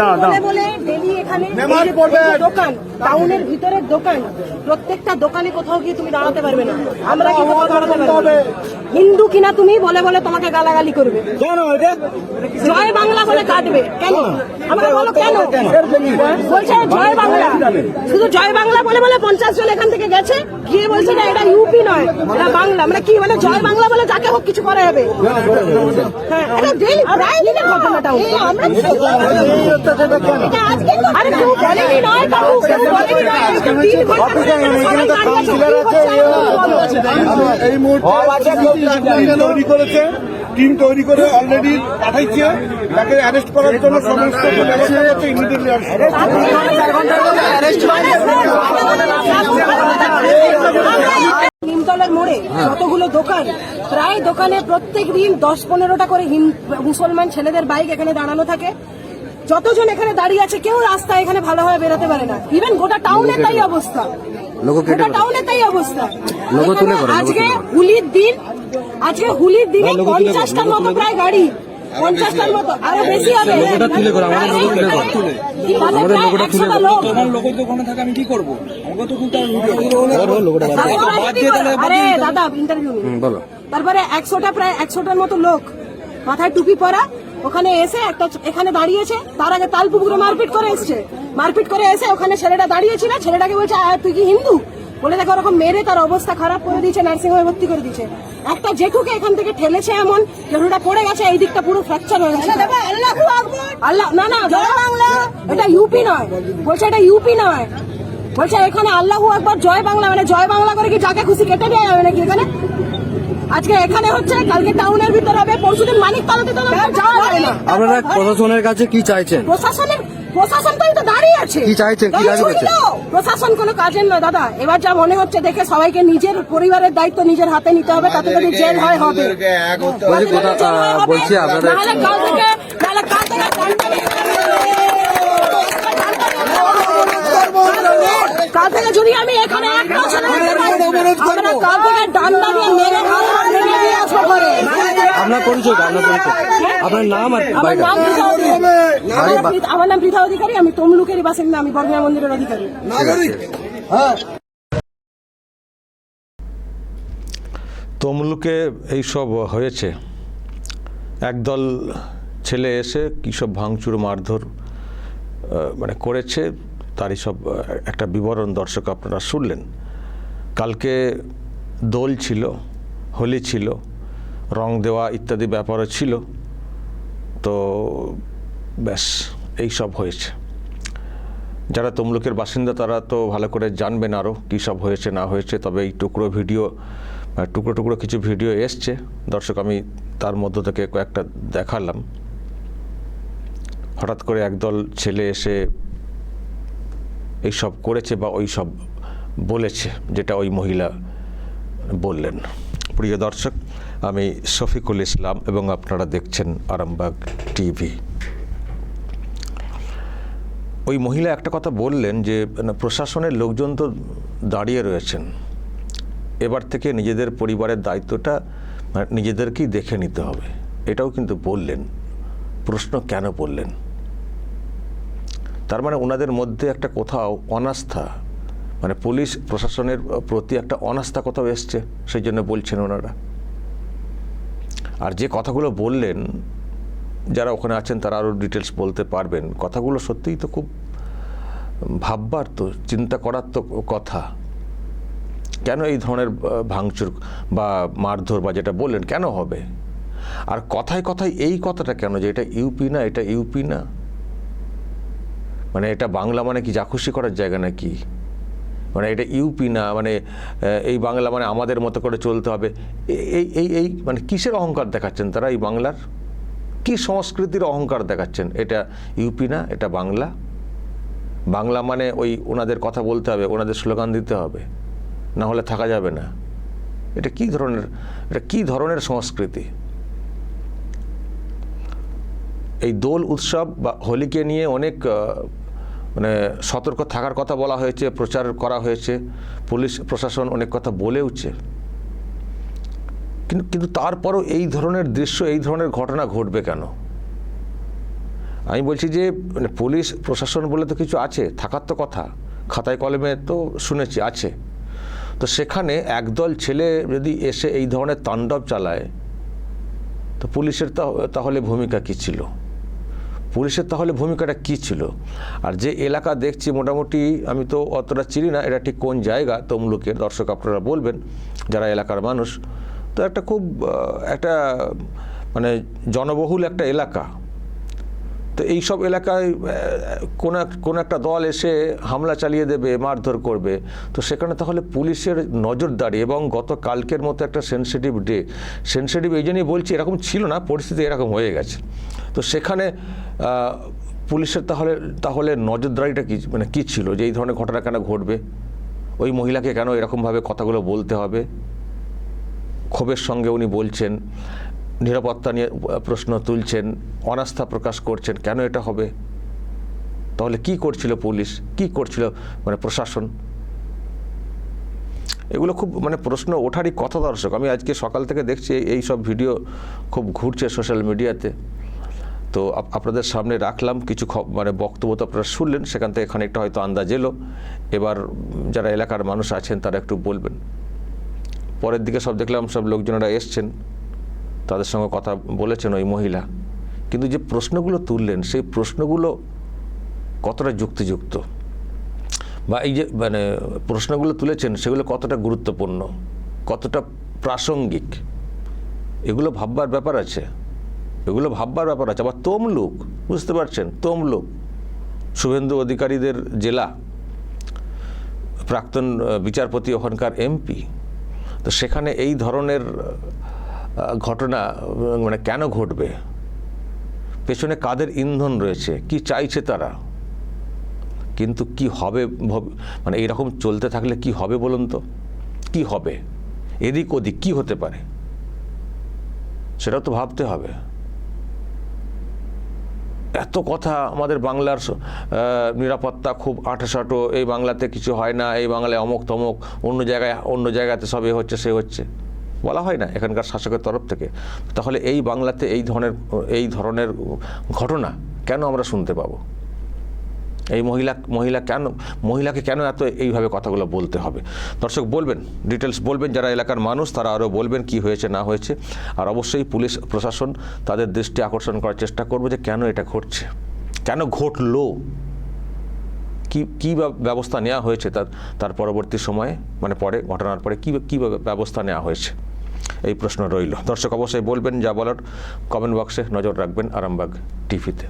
দাঁড়া, দাঁড়া। বলে ডেলি এখানে। দোকান টাউনের ভিতরের দোকান প্রত্যেকটা দোকানে কোথাও গিয়ে তুমি দাঁড়াতে পারবে না। আমরা কি দাঁড়াতে পারব হিন্দু কিনা তুমি বলে বলে তোমাকে গালাগালি করবে। কেন জয় বাংলা বলে কাটবে কেন? আমরা বলো কেন? বলছে জয় বাংলা শুধু জয় বাংলা বলে বলে পঞ্চাশ জন এখান থেকে গেছে। গিয়ে বলছে না এটা ইউপি নয় এটা বাংলা। মানে কি মানে জয় বাংলা বলে যাকে হোক কিছু করা যাবে? হ্যাঁ এটা প্রায় দিনের ঘটনাটা আমরা বলেনি নয় কাকু এই করেছে টিম তৈরি করে অলরেডি পাঠাইছে তাকে অ্যারেস্ট করার জন্য সমস্ত ব্যবস্থা করছে নিমতলের মোড়ে যতগুলো দোকান, প্রায় দোকানে প্রত্যেক দিন দশ পনেরোটা করে মুসলমান ছেলেদের বাইক এখানে দাঁড়ানো থাকে। যতজন এখানে দাঁড়িয়ে আছে কেউ রাস্তা এখানে ভালোভাবে বেরোতে পারে না। ইভেন গোটা টাউনের তাই অবস্থা। গোটা টাউনের তাই অবস্থা। আজকে হুলির দিন আজকে হুলির দিনে পঞ্চাশটার মতো প্রায় গাড়ি পঞ্চাশটার মতো আরও বেশি হবে। তুলে করো আমাদের লোকটা তুলে করো। আমার লোক তো ওখানে থাকে আমি কি করব? আমাকে তো খুলতে হবে আরে দাদা ইন্টারভিউ তারপরে একশোটা প্রায় একশোটার মতো লোক মাথায় টুপি পরা ওখানে এসে একটা এখানে দাঁড়িয়েছে তার আগে তাল পুকুরে মারপিট করে এসছে। মারপিট করে এসে ওখানে ছেলেটা দাঁড়িয়েছিল ছেলেটাকে বলছে "আয়, তুই কি হিন্দু? বলে দেখো ওরকম মেরে তার অবস্থা খারাপ করে দিয়েছে নার্সিং হোমে ভর্তি করে দিয়েছে। একটা জেঠুকে এখান থেকে ঠেলেছে এমন জেঠুটা পড়ে গেছে এই দিকটা পুরো ফ্র্যাকচার হয়ে গেছে। আল্লাহ না না বাংলা। এটা ইউপি নয়। বলছে এটা ইউপি নয়। বলছে এখানে আল্লাহু একবার জয় বাংলা মানে জয় বাংলা করে কি যাকে খুশি কেটে দেওয়া যাবে নাকি এখানে? আজকে এখানে হচ্ছে কালকে টাউনের ভিতর হবে পরশুদিন মানিক তালাতে তো যাওয়া যাবে না। আপনারা প্রশাসনের কাছে কি চাইছেন? প্রশাসনের প্রশাসন তো তো দাঁড়িয়ে আছে। কি চাইছেন? কি দাবি করছেন? প্রশাসন কোনো কাজের নয় দাদা। এবার যা মনে হচ্ছে দেখে সবাইকে নিজের পরিবারের দায়িত্ব নিজের হাতে নিতে হবে তাতে যদি জেল হয় হবে। বলছি কোথা বলছি আপনাদের নাহলে কাল থেকে নাহলে কাল থেকে কাল থেকে যদি আমি এখানে একটা ছেলে দেখতে কাল থেকে ডান্ডা পরিচয় আপনার পরিচয় আপনার নাম আর আমার নাম পৃথা অধিকারী। আমার নাম পৃথা অধিকারী আমি তমলুকেরই বাসিন্দা আমি মন্দিরের অধিকারী। তমলুকে এইসব হয়েছে। একদল ছেলে এসে কী সব ভাঙচুর মারধর মানে করেছে তারই সব একটা বিবরণ দর্শক আপনারা শুনলেন। কালকে দোল ছিল হোলি ছিল রং দেওয়া ইত্যাদি ব্যাপারও ছিল। তো ব্যাস, এই সব হয়েছে। যারা তমলুকের বাসিন্দা, তারা তো ভালো করে জানবেন আরও কী সব হয়েছে, না হয়েছে। তবে এই টুকরো ভিডিও টুকরো টুকরো কিছু ভিডিও এসছে। দর্শক, আমি তার মধ্য থেকে কয়েকটা দেখালাম। হঠাৎ করে একদল ছেলে এসে এইসব করেছে বা ওই সব বলেছে, যেটা ওই মহিলা বললেন। প্রিয় দর্শক আমি শফিকুল ইসলাম এবং আপনারা দেখছেন আরামবাগ টিভি। ওই মহিলা একটা কথা বললেন যে প্রশাসনের লোকজন তো দাঁড়িয়ে রয়েছেন। এবার থেকে নিজেদের পরিবারের দায়িত্বটা নিজেদেরকেই দেখে নিতে হবে। এটাও কিন্তু বললেন। প্রশ্ন কেন বললেন তার মানে ওনাদের মধ্যে একটা কোথাও অনাস্থা মানে পুলিশ প্রশাসনের প্রতি একটা অনাস্থা কোথাও এসছে, সেই জন্য বলছেন ওনারা। আর যে কথাগুলো বললেন, যারা ওখানে আছেন তারা আরও ডিটেলস বলতে পারবেন। কথাগুলো সত্যিই তো খুব ভাববার তো চিন্তা করার তো কথা। কেন এই ধরনের ভাঙচুর বা মারধর বা যেটা বললেন, কেন হবে? আর কথায় কথায় এই কথাটা কেন যে এটা ইউপি না, এটা ইউপি না? মানে এটা বাংলা মানে কি যা খুশি করার জায়গা নাকি? মানে এটা ইউপি না মানে এই বাংলা মানে আমাদের মতো করে চলতে হবে। এই এই এই মানে কিসের অহংকার দেখাচ্ছেন তারা এই বাংলার? কি সংস্কৃতির অহংকার দেখাচ্ছেন? এটা ইউপি না, এটা বাংলা? বাংলা মানে ওই ওনাদের কথা বলতে হবে, ওনাদের স্লোগান দিতে হবে, না হলে থাকা যাবে না। এটা কি ধরনের, এটা কি ধরনের সংস্কৃতি? এই দোল উৎসব বা হোলিকে নিয়ে অনেক মানে সতর্ক থাকার কথা বলা হয়েছে, প্রচার করা হয়েছে, পুলিশ, প্রশাসন অনেক কথা বলেওছে। কিন্তু কিন্তু তারপরও এই ধরনের দৃশ্য, এই ধরনের ঘটনা ঘটবে কেন? আমি বলছি যে মানে পুলিশ, প্রশাসন বলে তো কিছু আছে, থাকার তো কথা। খাতায় কলমে তো শুনেছি, আছে। তো সেখানে একদল ছেলে যদি এসে এই ধরনের তাণ্ডব চালায়, তো পুলিশের তাহলে ভূমিকা কী ছিল? পুলিশের তাহলে ভূমিকাটা কী ছিল? আর যে এলাকা দেখছি মোটামুটি আমি তো অতটা চিনি না, এটা ঠিক কোন জায়গা? তমলুকের দর্শক আপনারা বলবেন, যারা এলাকার মানুষ। তো একটা খুব একটা মানে জনবহুল একটা এলাকা। তো এই সব এলাকায় কোনো কোনো একটা দল এসে হামলা চালিয়ে দেবে, মারধর করবে। তো সেখানে তাহলে পুলিশের নজরদারি এবং গত কালকের মতো একটা সেন্সিটিভ ডে সেন্সিটিভ এই জন্যই বলছি এরকম ছিল না, পরিস্থিতি এরকম হয়ে গেছে। তো সেখানে পুলিশের তাহলে তাহলে নজরদারিটা কি মানে কী ছিল? যে এই ধরনের ঘটনা কেন ঘটবে? ওই মহিলাকে কেন এরকমভাবে কথাগুলো বলতে হবে? ক্ষোভের সঙ্গে উনি বলছেন, নিরাপত্তা নিয়ে প্রশ্ন তুলছেন, অনাস্থা প্রকাশ করছেন, কেন এটা হবে? তাহলে কি করছিল পুলিশ? কি করছিল মানে প্রশাসন? এগুলো খুব মানে প্রশ্ন ওঠারই কথা দর্শক। আমি আজকে সকাল থেকে দেখছি এই সব ভিডিও খুব ঘুরছে সোশ্যাল মিডিয়াতে। তো আপনাদের সামনে রাখলাম কিছু মানে বক্তব্য তো আপনারা শুনলেন, সেখান থেকে এখানে খানিকটা হয়তো আন্দাজ এলো। এবার যারা এলাকার মানুষ আছেন, তারা একটু বলবেন। পরের দিকে সব দেখলাম, সব লোকজনেরা এসছেন। তাদের সঙ্গে কথা বলেছেন ওই মহিলা। কিন্তু যে প্রশ্নগুলো তুললেন, সেই প্রশ্নগুলো কতটা যুক্তিযুক্ত? বা এই যে মানে প্রশ্নগুলো তুলেছেন, সেগুলো কতটা গুরুত্বপূর্ণ? কতটা প্রাসঙ্গিক? এগুলো ভাববার ব্যাপার আছে। এগুলো ভাববার ব্যাপার আছে। আবার তমলুক, বুঝতে পারছেন? তমলুক, শুভেন্দু অধিকারীদের জেলা, প্রাক্তন বিচারপতি, ওখানকার এমপি। তো সেখানে এই ধরনের ঘটনা মানে কেন ঘটবে? পেছনে কাদের ইন্ধন রয়েছে? কি চাইছে তারা? কিন্তু কি হবে মানে এরকম চলতে থাকলে কি হবে বলুন তো? কি হবে? এদিক ওদিক কি হতে পারে? সেটাও তো ভাবতে হবে। এত কথা আমাদের বাংলার নিরাপত্তা খুব আঠাশাটো এই বাংলাতে কিছু হয় না, এই বাংলায় অমুক তমুক, অন্য জায়গায়, অন্য জায়গাতে সব এ হচ্ছে, সে হচ্ছে। বলা হয় না এখানকার শাসকের তরফ থেকে। তাহলে এই বাংলাতে এই ধরনের এই ধরনের ঘটনা কেন আমরা শুনতে পাবো? এই মহিলা মহিলা কেন, মহিলাকে কেন এত এইভাবে কথাগুলো বলতে হবে? দর্শক, বলবেন ডিটেলস বলবেন, যারা এলাকার মানুষ, তারা আরও বলবেন কি হয়েছে, না হয়েছে। আর অবশ্যই পুলিশ, প্রশাসন তাদের দৃষ্টি আকর্ষণ করার চেষ্টা করবে যে কেন এটা ঘটছে। কেন ঘটলো? কি, কী ব্যব- ব্যবস্থা নেওয়া হয়েছে তার তার পরবর্তী সময়ে? মানে পরে, ঘটনার পরে কী কী ব্যবস্থা নেওয়া হয়েছে? এই প্রশ্ন রইল। দর্শক, অবশ্যই বলবেন, যা বলার কমেন্ট বক্সে নজর রাখবেন আরামবাগ টিভিতে